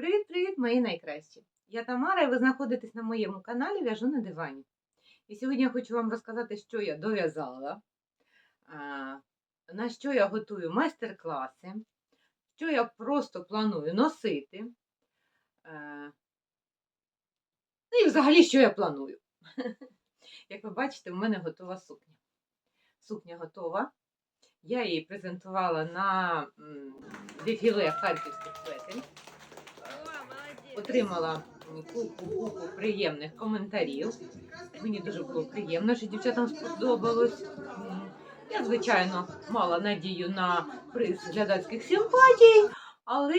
Привіт-привіт, мої найкращі! Я Тамара, і ви знаходитесь на моєму каналі В'яжу на дивані. І сьогодні я хочу вам розказати, що я дов'язала, на що я готую майстер-класи, що я просто планую носити. Ну і взагалі, що я планую. Як ви бачите, в мене готова сукня. Сукня готова. Я її презентувала на дефіле харківських плетень. Отримала купу, купу приємних коментарів. Мені дуже було приємно, що дівчатам сподобалось. Я, звичайно, мала надію на приз глядацьких симпатій, але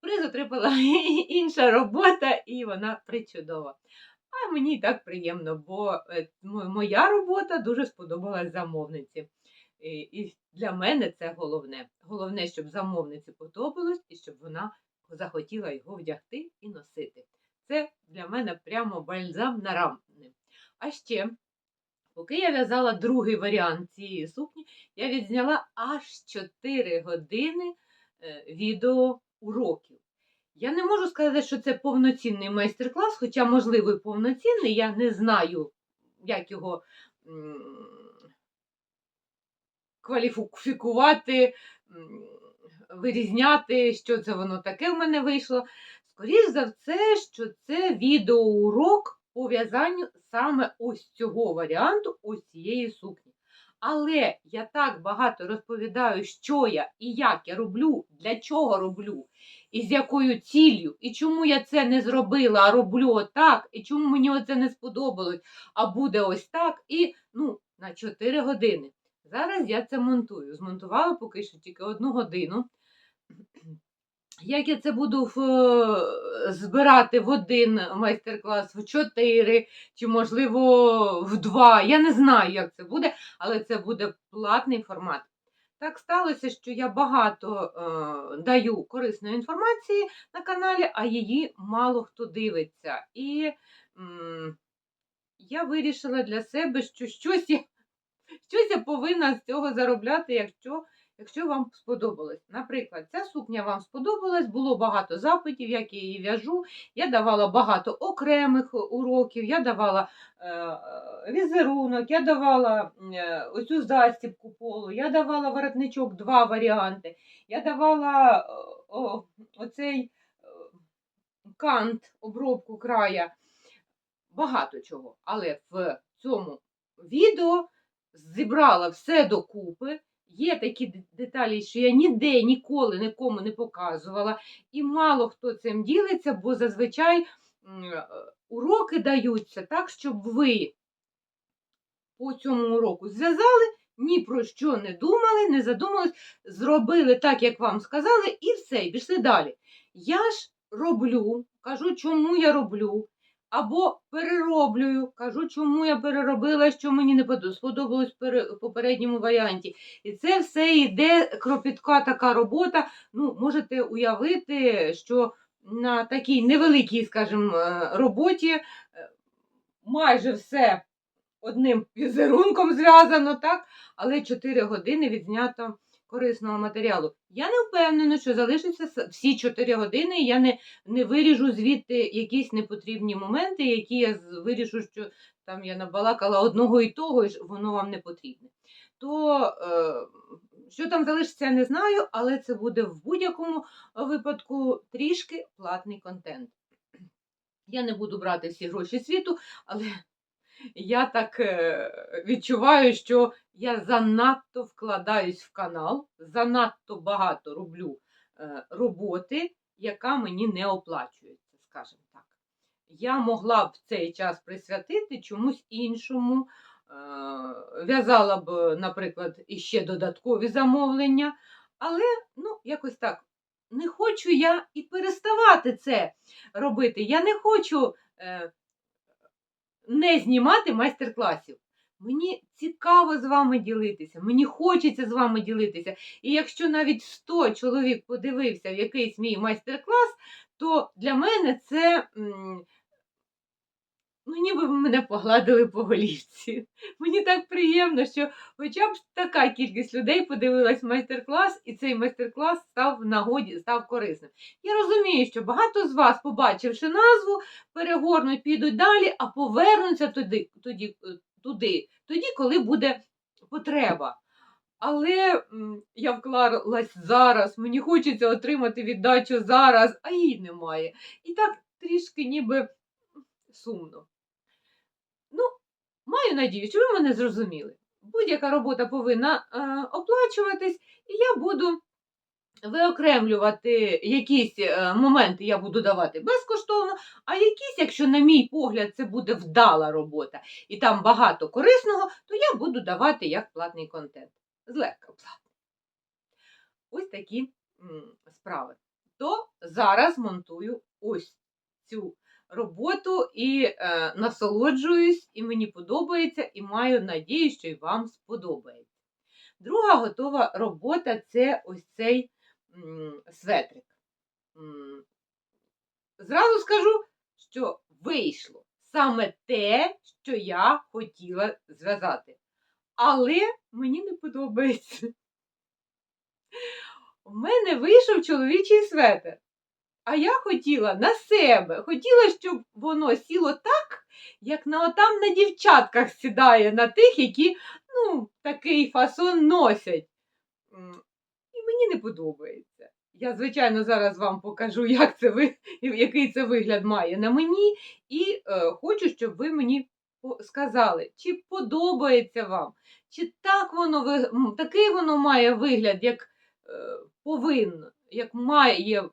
приз отримала інша робота, і вона причудова. А мені так приємно, бо е, моя робота дуже сподобалась замовниці. І, і для мене це головне. Головне, щоб замовниці подобалось і щоб вона захотіла його вдягти і носити. Це для мене прямо бальзам на рамни. А ще, поки я в'язала другий варіант цієї сукні, я відзняла аж 4 години е, відеоуроків. Я не можу сказати, що це повноцінний майстер-клас, хоча, можливо, і повноцінний, я не знаю, як його кваліфікувати, вирізняти, що це воно таке в мене вийшло. Скоріше за все, що це відеоурок по в'язанню саме ось цього варіанту, ось цієї сукні. Але я так багато розповідаю, що я і як я роблю, для чого роблю, і з якою ціллю, і чому я це не зробила, а роблю отак, і чому мені оце не сподобалось, а буде ось так, і ну, на 4 години. Зараз я це монтую. Змонтувала поки що тільки одну годину. Як я це буду е, збирати в один майстер-клас, в чотири, чи, можливо, в два. Я не знаю, як це буде, але це буде платний формат. Так сталося, що я багато е, даю корисної інформації на каналі, а її мало хто дивиться. І м, я вирішила для себе, що щось я, щось я повинна з цього заробляти, якщо якщо вам сподобалось. Наприклад, ця сукня вам сподобалась, було багато запитів, як я її в'яжу. Я давала багато окремих уроків, я давала е, е, візерунок, я давала е, оцю застібку полу, я давала воротничок, два варіанти. Я давала е, о, оцей е, кант, обробку края. Багато чого. Але в цьому відео зібрала все докупи. Є такі деталі, що я ніде ніколи нікому не показувала, і мало хто цим ділиться, бо зазвичай е, уроки даються так, щоб ви по цьому уроку зв'язали, ні про що не думали, не задумались, зробили так, як вам сказали, і все, і пішли далі. Я ж роблю, кажу, чому я роблю. Або перероблюю, кажу, чому я переробила, що мені не сподобалось в попередньому варіанті. І це все йде кропітка така робота. Ну, можете уявити, що на такій невеликій, скажімо, е, роботі е, майже все одним візерунком зв'язано, так? але 4 години відзнято корисного матеріалу. Я не впевнена, що залишиться всі 4 години, і я не, не виріжу звідти якісь непотрібні моменти, які я вирішу, що там я набалакала одного і того, і воно вам не потрібне. То е, що там залишиться, я не знаю, але це буде в будь-якому випадку трішки платний контент. Я не буду брати всі гроші світу, але я так е, відчуваю, що я занадто вкладаюсь в канал, занадто багато роблю е, роботи, яка мені не оплачується, скажімо так. Я могла б цей час присвятити чомусь іншому, е, в'язала б, наприклад, іще додаткові замовлення, але ну, якось так. Не хочу я і переставати це робити. Я не хочу е, не знімати майстер-класів. Мені цікаво з вами ділитися, мені хочеться з вами ділитися. І якщо навіть 100 чоловік подивився в якийсь мій майстер-клас, то для мене це ну, ніби ви мене погладили по голівці. Мені так приємно, що хоча б така кількість людей подивилась майстер-клас, і цей майстер-клас став нагоді, став корисним. Я розумію, що багато з вас, побачивши назву, перегорнуть, підуть далі, а повернуться туди, тоді, е, туди, тоді, коли буде потреба. Але я вклалась зараз, мені хочеться отримати віддачу зараз, а її немає. І так трішки ніби сумно. Ну, маю надію, що ви мене зрозуміли. Будь-яка робота повинна е, оплачуватись, і я буду виокремлювати якісь е, моменти, я буду давати безкоштовно, а якісь, якщо, на мій погляд, це буде вдала робота, і там багато корисного, то я буду давати як платний контент. Злегка платний. Ось такі справи. То зараз монтую ось цю роботу і е, насолоджуюсь, і мені подобається, і маю надію, що і вам сподобається. Друга готова робота це ось цей светрик. Зразу скажу, що вийшло саме те, що я хотіла зв'язати. Але мені не подобається. У мене вийшов чоловічий светр. А я хотіла на себе, хотіла, щоб воно сіло так, як на отам на дівчатках сідає, на тих, які ну, такий фасон носять. Мені не подобається. Я, звичайно, зараз вам покажу, як це ви, який це вигляд має на мені, і е, хочу, щоб ви мені сказали, чи подобається вам, чи так воно такий воно має вигляд, як е, повинно, як має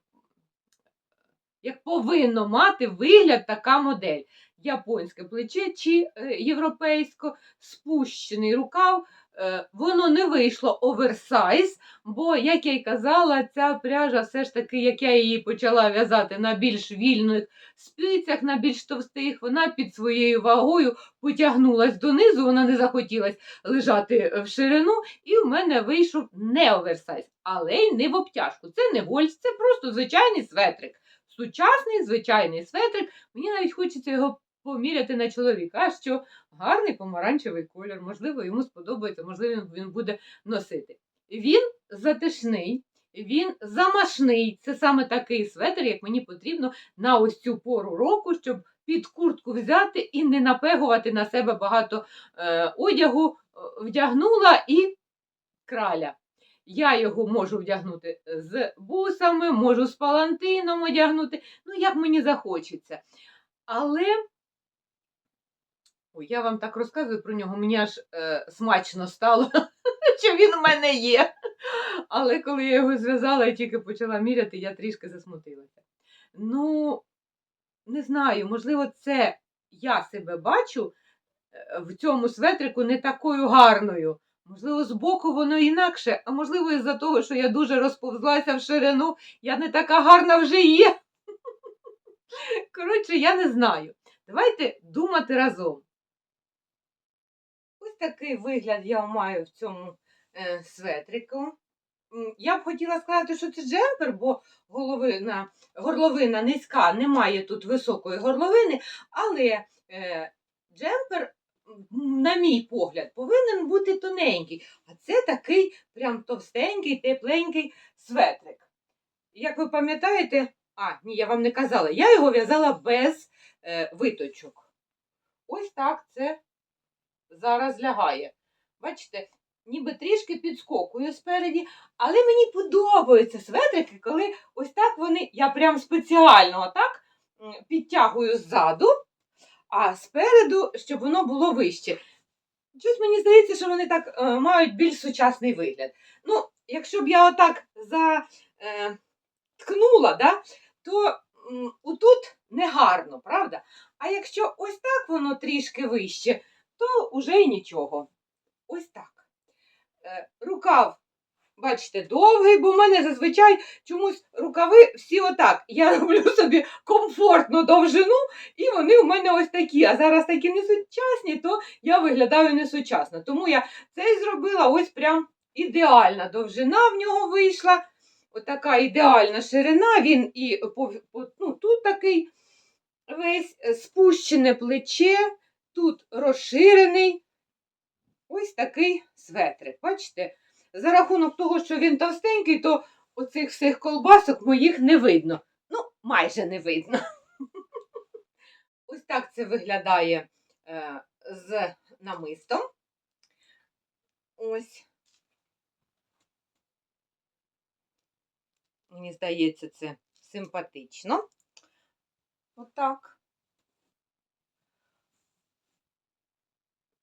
як повинно мати вигляд така модель. Японське плече чи е, європейсько спущений рукав. Е, Воно не вийшло оверсайз, бо, як я й казала, ця пряжа все ж таки, як я її почала в'язати на більш вільних спицях, на більш товстих, вона під своєю вагою потягнулась донизу, вона не захотілась лежати в ширину, і в мене вийшов не оверсайз, але й не в обтяжку. Це не гольц, це просто звичайний светрик сучасний, звичайний светрик. Мені навіть хочеться його поміряти на чоловіка. Що гарний помаранчевий колір, можливо, йому сподобається, можливо, він буде носити. Він затишний, він замашний. Це саме такий светр, як мені потрібно на ось цю пору року, щоб під куртку взяти і не напегувати на себе багато е, одягу, Е, вдягнула і краля. Я його можу вдягнути з бусами, можу з палантином одягнути, ну, як мені захочеться. Але, Ой, я вам так розказую про нього, мені аж е, смачно стало, що він у мене є. Але коли я його зв'язала і тільки почала міряти, я трішки засмутилася. Ну, не знаю, можливо, це я себе бачу е, в цьому светрику не такою гарною. Можливо, збоку воно інакше, а можливо, із-за того, що я дуже розповзлася в ширину, я не така гарна вже є. Коротше, я не знаю. Давайте думати разом. Такий вигляд я маю в цьому е, светрику. Я б хотіла сказати, що це джемпер, бо головина, горловина низька, немає тут високої горловини, але е, джемпер на мій погляд, повинен бути тоненький. А це такий прям товстенький, тепленький светрик. Як ви пам'ятаєте, а, ні, я вам не казала, я його в'язала без е, виточок. Ось так це зараз лягає. Бачите, ніби трішки підскокує спереді, але мені подобаються светрики, коли ось так вони, я прям спеціально отак м, підтягую ззаду, а спереду, щоб воно було вище. Щось мені здається, що вони так е, мають більш сучасний вигляд. Ну, якщо б я отак заткнула, да, то отут негарно, правда? А якщо ось так воно трішки вище, то вже й нічого. Ось так. Е, рукав, бачите, довгий, бо в мене зазвичай чомусь рукави всі отак. Я роблю собі комфортну довжину, і вони у мене ось такі. А зараз такі несучасні, то я виглядаю несучасно. Тому я це зробила ось прям ідеальна довжина в нього вийшла. Отака ідеальна ширина, він і ну, тут такий весь е, спущене плече, тут розширений ось такий светрик. Бачите? За рахунок того, що він товстенький, то оцих всіх колбасок моїх не видно. Ну, майже не видно. Ось так це виглядає е, з намистом. Ось. Мені здається, це симпатично. Отак.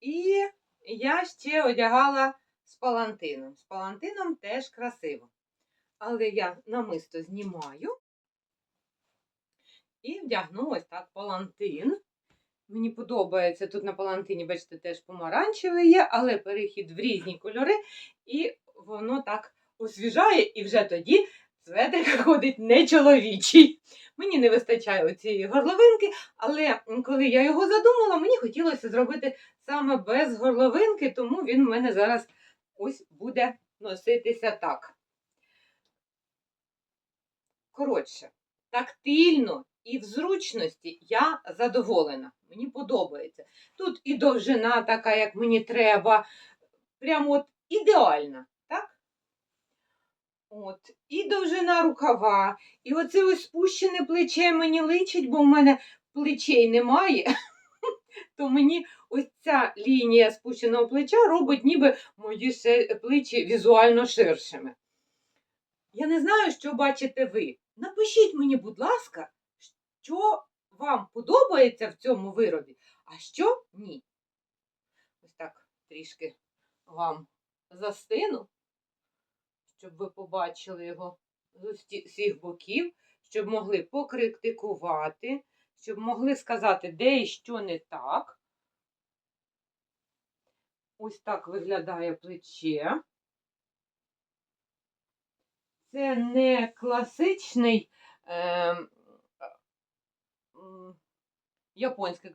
І я ще одягала з палантином. З палантином теж красиво. Але я намисто знімаю і вдягну ось так палантин. Мені подобається тут на палантині, бачите, теж помаранчевий є, але перехід в різні кольори, і воно так освіжає, і вже тоді светрик ходить не чоловічий. Мені не вистачає цієї горловинки, але коли я його задумала, мені хотілося зробити саме без горловинки, тому він в мене зараз ось буде носитися так. Коротше, тактильно і в зручності я задоволена. Мені подобається. Тут і довжина така, як мені треба. Прямо от ідеальна? От, і довжина рукава, і оце ось спущене плече мені личить, бо в мене плечей немає. То мені ось ця лінія спущеного плеча робить ніби мої плечі візуально ширшими. Я не знаю, що бачите ви. Напишіть мені, будь ласка, що вам подобається в цьому виробі, а що ні. Ось так трішки вам застину, щоб ви побачили його з усі- всіх боків, щоб могли покритикувати, щоб могли сказати, де і що не так. Ось так виглядає плече. Це не класичний м, японське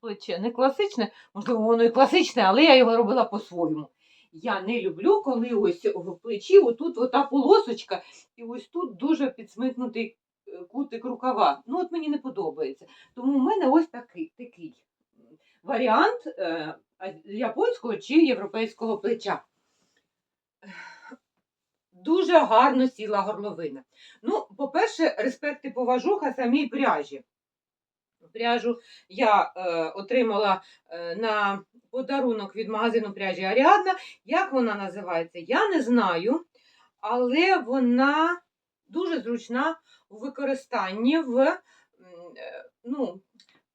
плече, не класичне, можливо, воно і класичне, але я його робила по-своєму. Я не люблю, коли ось в плечі отут ота полосочка, і ось тут дуже підсмикнутий е, кутик рукава. Ну, от мені не подобається. Тому в мене ось такий, такий варіант е, японського чи європейського плеча. Дуже гарно сіла горловина. Ну, по-перше, респект і поважуха самій пряжі. Пряжу я е, отримала е, на подарунок від магазину пряжі Аріадна. Як вона називається? Я не знаю, але вона дуже зручна у використанні в, е, ну,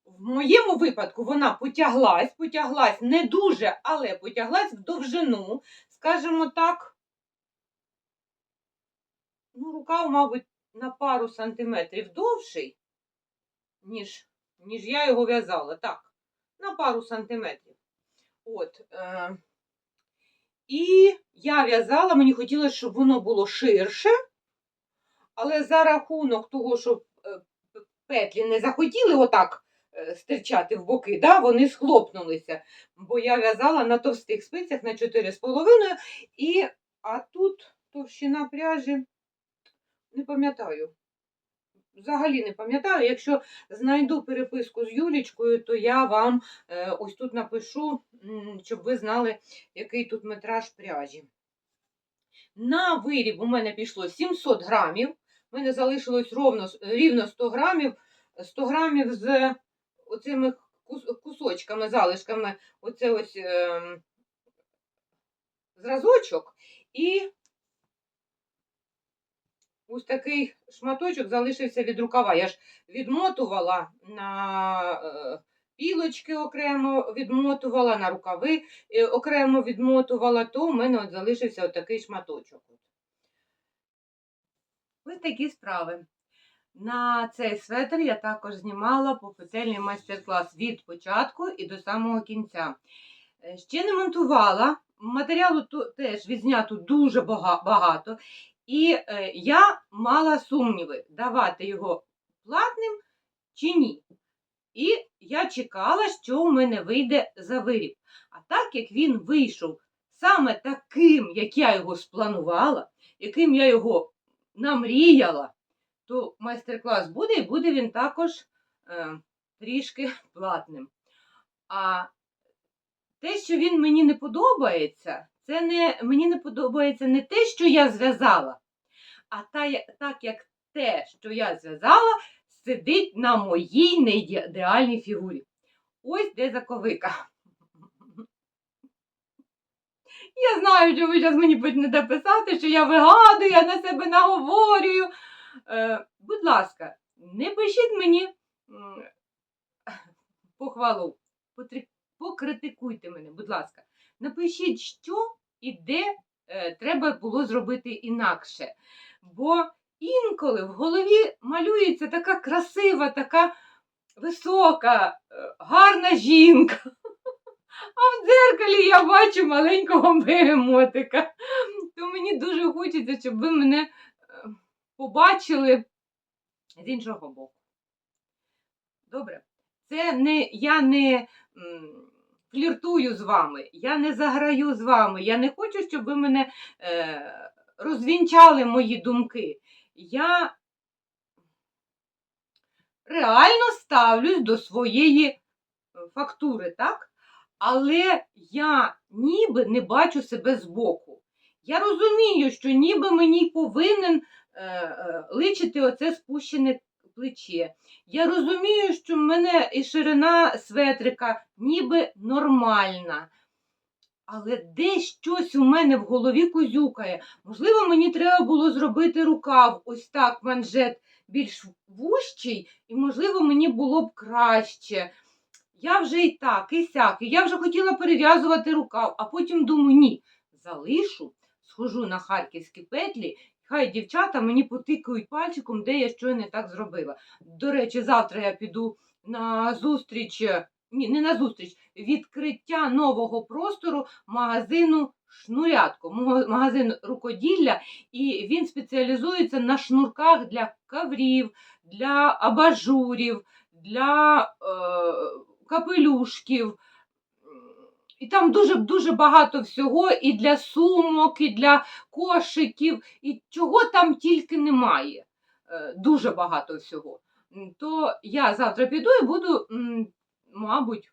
в моєму випадку вона потяглась, потяглась не дуже, але потяглась в довжину, скажімо так. Ну, рукав, мабуть, на пару сантиметрів довший, ніж, ніж я його в'язала. Так, на пару сантиметрів. От. Е, і я в'язала, мені хотілося, щоб воно було ширше, але за рахунок того, що е, петлі не захотіли отак е, стирчати в боки, да, вони схлопнулися, бо я в'язала на товстих спицях на 4,5, і, а тут товщина пряжі не пам'ятаю. Взагалі не пам'ятаю. Якщо знайду переписку з Юлічкою, то я вам е, ось тут напишу, щоб ви знали, який тут метраж пряжі. На виріб у мене пішло 700 грамів. У мене залишилось ровно, рівно 100 грамів. 100 грамів з оцими кусочками, залишками, оце ось ем, зразочок. І ось такий шматочок залишився від рукава. Я ж відмотувала на е, пілочки окремо відмотувала, на рукави е, окремо відмотувала, то в мене от залишився такий шматочок. Ось такі справи. На цей светр я також знімала попетельний майстер-клас від початку і до самого кінця. Е, Ще не монтувала, матеріалу теж відзнято дуже багато. І е, я мала сумніви, давати його платним чи ні. І я чекала, що в мене вийде за виріб. А так як він вийшов саме таким, як я його спланувала, яким я його намріяла, то майстер-клас буде, і буде він також е, трішки платним. А те, що він мені не подобається, це не, мені не подобається не те, що я зв'язала, а та, так як те, що я зв'язала, сидить на моїй неідеальній фігурі. Ось де заковика. Я знаю, що ви зараз мені почнете писати, що я вигадую, я на себе наговорюю. Е, будь ласка, не пишіть мені похвалу, покритикуйте мене, будь ласка. Напишіть, що і де е, треба було зробити інакше. Бо інколи в голові малюється така красива, така висока, е, гарна жінка. А в дзеркалі я бачу маленького бегемотика. То мені дуже хочеться, щоб ви мене е, побачили з іншого боку. Добре? Це не я не фліртую з вами, я не заграю з вами. Я не хочу, щоб ви мене е, розвінчали мої думки. Я реально ставлюсь до своєї е, фактури, так? Але я ніби не бачу себе збоку. Я розумію, що ніби мені повинен е, е, личити оце спущене плече. Я розумію, що в мене і ширина светрика ніби нормальна. Але десь щось у мене в голові козюкає. Можливо, мені треба було зробити рукав ось так, манжет більш вущий, і, можливо, мені було б краще. Я вже і так, і сяк, і я вже хотіла перев'язувати рукав, а потім думаю, ні, залишу, схожу на харківські петлі, хай дівчата мені потикають пальчиком, де я що не так зробила. До речі, завтра я піду на зустріч, е, ні, не на зустріч, відкриття нового простору магазину Шнурятко, магазин рукоділля, і він спеціалізується на шнурках для коврів, для абажурів, для е, капелюшків. І там дуже дуже багато всього і для сумок, і для кошиків, і чого там тільки немає. Е, Дуже багато всього. То я завтра піду і буду, мабуть,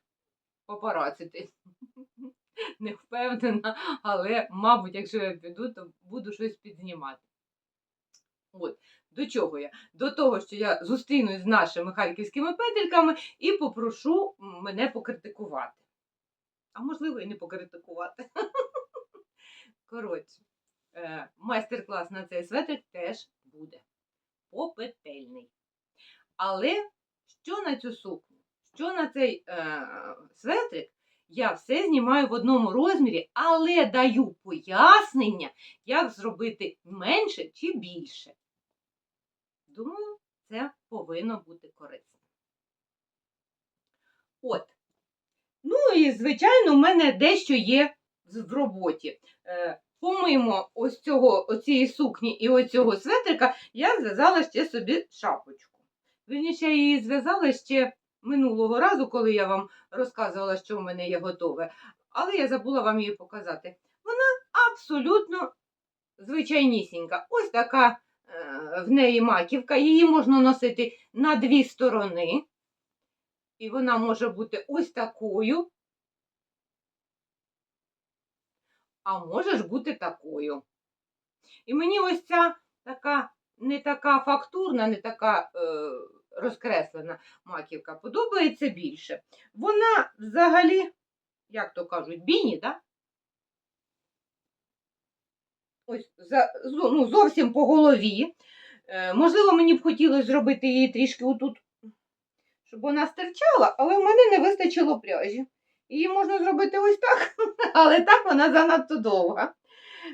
папарацити. Не впевнена, але, мабуть, якщо я піду, то буду щось підзнімати. От, до чого я? До того, що я зустрінусь з нашими харківськими петельками і попрошу мене покритикувати. А можливо, і не покритикувати. Коротше, е, майстер-клас на цей светрик теж буде. Попетельний. Але що на цю сукню? Що на цей е, светрик? Я все знімаю в одному розмірі, але даю пояснення, як зробити менше чи більше. Думаю, це повинно бути корисно. От. Ну і, звичайно, у мене дещо є в роботі. Е, Помимо ось цього, оцієї сукні і оцього светрика, я зв'язала ще собі шапочку. Вірніше, я її зв'язала ще минулого разу, коли я вам розказувала, що в мене є готове. Але я забула вам її показати. Вона абсолютно звичайнісінька. Ось така е, в неї маківка. Її можна носити на дві сторони. І вона може бути ось такою. А може ж бути такою. І мені ось ця така, не така фактурна, не така е, розкреслена маківка подобається більше. Вона взагалі, як то кажуть, біні, так? Ось за, ну, зовсім по голові. Е, можливо, мені б хотілося зробити її трішки отут, щоб вона стирчала, але в мене не вистачило пряжі. Її можна зробити ось так, але так вона занадто довга.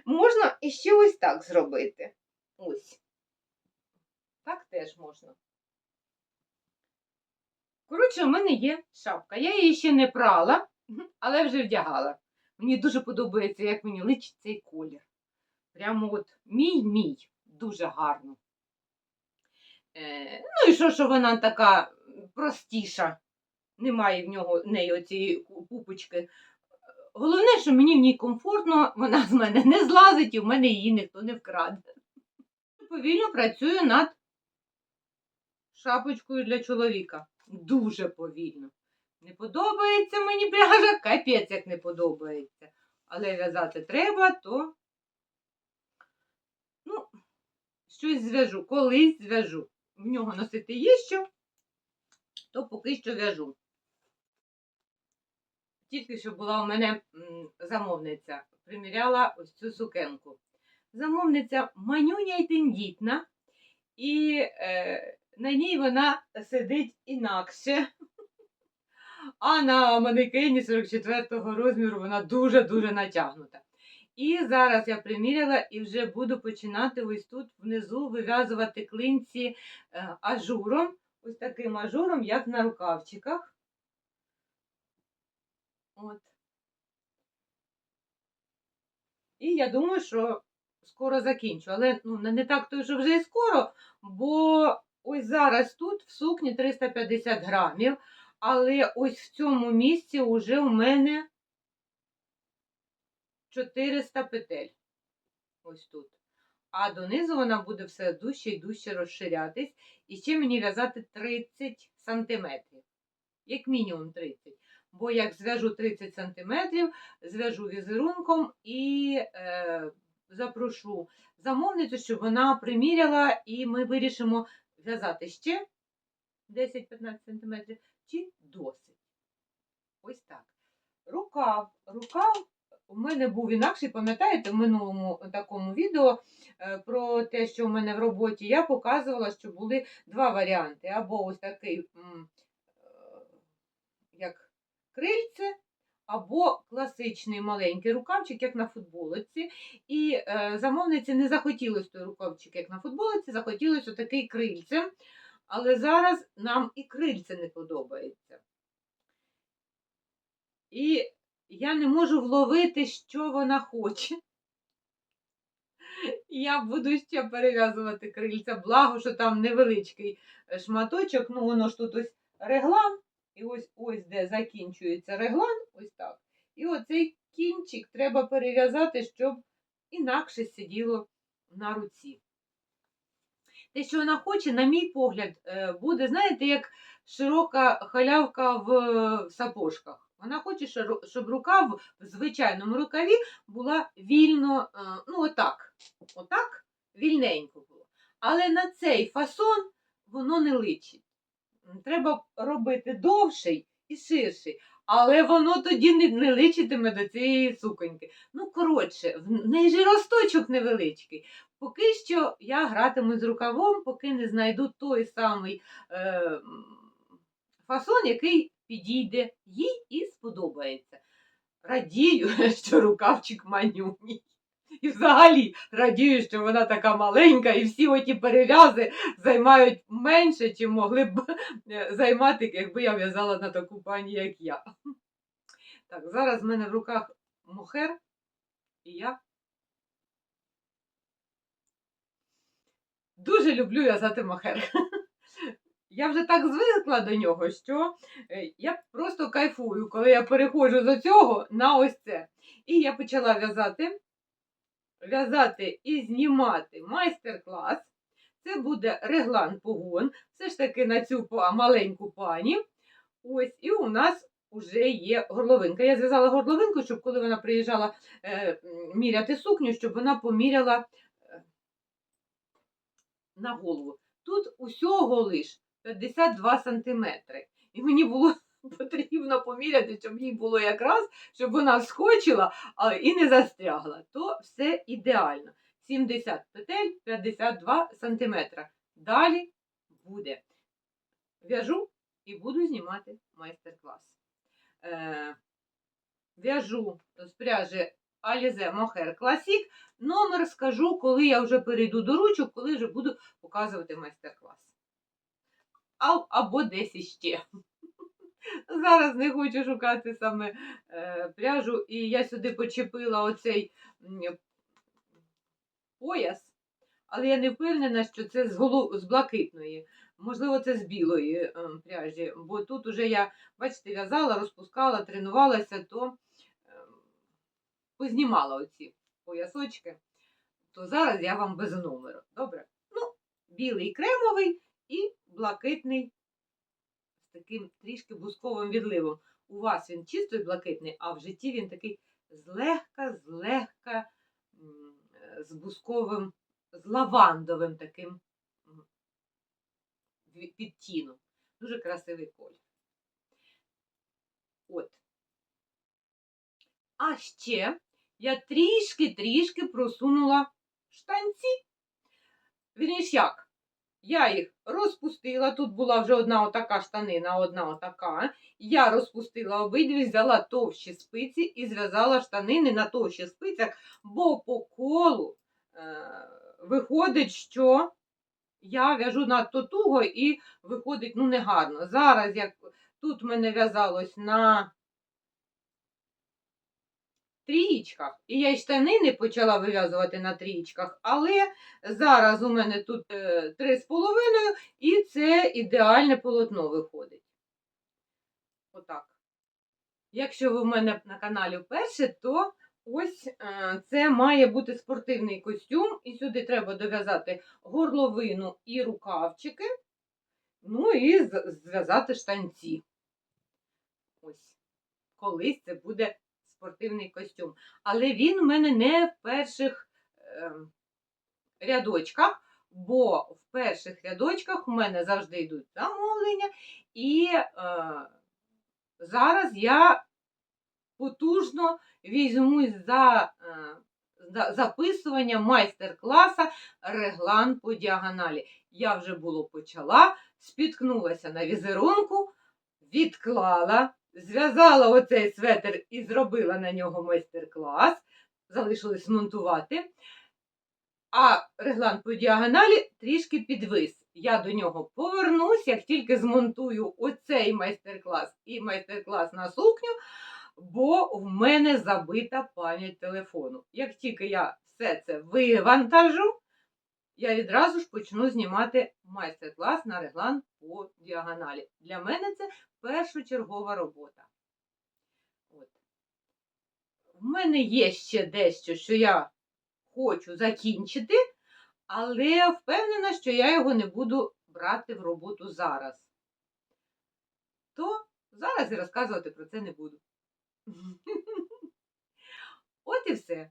Можна іще ось так зробити. Ось. Так теж можна. Коротше, у мене є шапка. Я її ще не прала, але вже вдягала. Мені дуже подобається, як мені личить цей колір. Прямо от мій-мій. Дуже гарно. Е, ну і що, що вона така простіша. Немає в нього в неї оцієї пупочки. Головне, що мені в ній комфортно, вона з мене не злазить і в мене її ніхто не вкраде. Повільно працюю над шапочкою для чоловіка. дуже повільно. Не подобається мені пряжа, капець як не подобається. Але в'язати треба, то ну, щось зв'яжу, колись зв'яжу. В нього носити є що, то поки що в'яжу. Тільки що була у мене замовниця, приміряла ось цю сукенку. Замовниця манюня й тендітна, і е, на ній вона сидить інакше. А на манекені 44-го розміру вона дуже-дуже натягнута. І зараз я приміряла і вже буду починати ось тут внизу вив'язувати клинці е, ажуром, ось таким ажуром, як на рукавчиках. От. І я думаю, що скоро закінчу. Але ну, не так то, що вже і скоро, бо ось зараз тут в сукні 350 грамів, але ось в цьому місці вже у мене 400 петель. Ось тут. А донизу вона буде все дужче і дужче розширятись. І ще мені в'язати 30 сантиметрів. Як мінімум 30. Бо як зв'яжу 30 сантиметрів, зв'яжу візерунком і е, запрошу замовницю, щоб вона приміряла, і ми вирішимо в'язати ще 10-15 сантиметрів чи досить. Ось так. Рукав. Рукав у мене був інакший, пам'ятаєте, в минулому такому відео е, про те, що в мене в роботі, я показувала, що були два варіанти. Або ось такий, е, як крильце, або класичний маленький рукавчик, як на футболиці. І е, замовниці не захотілося той рукавчик, як на футболиці, захотілося такий крильце. Але зараз нам і крильце не подобається. І я не можу вловити, що вона хоче. Я буду ще перев'язувати крильця, благо, що там невеличкий е, шматочок, ну воно ж тут ось реглан, і ось ось де закінчується реглан, ось так. І оцей кінчик треба перев'язати, щоб інакше сиділо на руці. Те, що вона хоче, на мій погляд, е, буде, знаєте, як широка халявка в е, сапожках. Вона хоче, щоб рука в звичайному рукаві була вільно, е, ну, отак, отак, вільненько було. Але на цей фасон воно не личить. Треба робити довший і ширший. Але воно тоді не, не личитиме до цієї суконьки. Ну, коротше, в неї ж росточок невеличкий. Поки що я гратиму з рукавом, поки не знайду той самий е, фасон, який підійде їй і сподобається. Радію, що рукавчик манюній. І взагалі радію, що вона така маленька, і всі оті перев'язи займають менше, чим могли б е, займати, якби я в'язала на таку пані, як я. Так, зараз в мене в руках мохер, і я дуже люблю в'язати мохер. Я вже так звикла до нього, що е, я просто кайфую, коли я переходжу з цього на ось це. І я почала в'язати, в'язати і знімати майстер-клас. Це буде реглан погон, все ж таки на цю маленьку пані. Ось, і у нас вже є горловинка. Я зв'язала горловинку, щоб коли вона приїжджала е, міряти сукню, щоб вона поміряла е, на голову. Тут усього лиш 52 сантиметри. І мені було потрібно поміряти, щоб їй було якраз, щоб вона схочила але і не застрягла. То все ідеально. 70 петель, 52 сантиметра. Далі буде. В'яжу і буду знімати майстер-клас. Е, в'яжу з пряжі Alize Mohair Classic. Номер скажу, коли я вже перейду до ручок, коли вже буду показувати майстер-клас. Або десь іще. Зараз не хочу шукати саме е, пряжу, і я сюди почепила оцей пояс, але я не впевнена, що це з, голу... з блакитної. Можливо, це з білої е, пряжі, бо тут уже я, бачите, в'язала, розпускала, тренувалася, то е, познімала оці поясочки, то зараз я вам без номеру. Добре? Ну, білий кремовий і блакитний з таким трішки бусковим відливом. У вас він чисто блакитний, а в житті він такий злегка, злегка з бусковим, з лавандовим таким відтіном. Дуже красивий колір. От. А ще я трішки-трішки просунула штанці. Вірніш як? Я їх розпустила. Тут була вже одна отака штанина, одна отака. Я розпустила обидві, взяла товщі спиці і зв'язала штанини на товщі спицях, бо по колу е, виходить, що я в'яжу надто туго і виходить ну, негарно. Зараз, як тут мене в'язалось на трієчках, і я й штанини почала вив'язувати на трієчках, але зараз у мене тут е, три з половиною, і це ідеальне полотно виходить. Отак. Якщо ви в мене на каналі вперше, то ось е, це має бути спортивний костюм, і сюди треба дов'язати горловину і рукавчики, ну і зв'язати штанці. Ось. Колись це буде спортивний костюм. Але він у мене не в перших е, рядочках, бо в перших рядочках у мене завжди йдуть замовлення, і е, зараз я потужно візьмусь за, е, записування майстер-класа реглан по діагоналі. Я вже було почала, спіткнулася на візерунку, відклала, зв'язала оцей светр і зробила на нього майстер-клас. Залишилось монтувати. А реглан по діагоналі трішки підвис. Я до нього повернусь, як тільки змонтую оцей майстер-клас і майстер-клас на сукню, бо в мене забита пам'ять телефону. Як тільки я все це вивантажу, я відразу ж почну знімати майстер-клас на реглан по діагоналі. Для мене це першочергова робота. От. В мене є ще дещо, що я хочу закінчити, але впевнена, що я його не буду брати в роботу зараз. То зараз і розказувати про це не буду. От і все.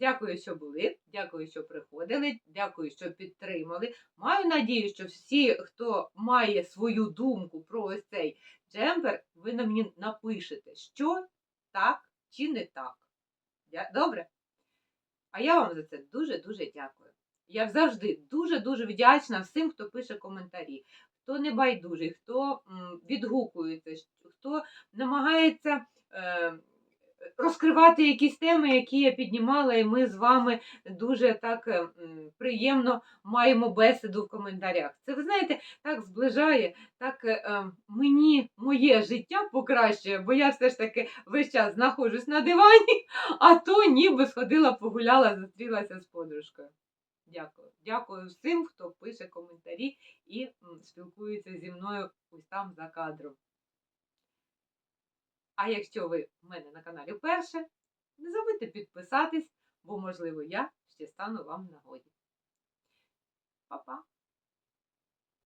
Дякую, що були, дякую, що приходили, дякую, що підтримали. Маю надію, що всі, хто має свою думку про ось цей джемпер, ви на мені напишете, що так чи не так. Добре? А я вам за це дуже-дуже дякую. Я завжди дуже-дуже вдячна всім, хто пише коментарі, хто не байдужий, хто відгукується, хто намагається е, розкривати якісь теми, які я піднімала, і ми з вами дуже так е, приємно маємо бесіду в коментарях. Це, ви знаєте, так зближає, так е, е, мені моє життя покращує, бо я все ж таки весь час знаходжусь на дивані, а то ніби сходила, погуляла, зустрілася з подружкою. Дякую. Дякую всім, хто пише коментарі і спілкується зі мною ось там за кадром. А якщо ви в мене на каналі вперше, не забудьте підписатись, бо, можливо, я ще стану вам нагоді. Па-па!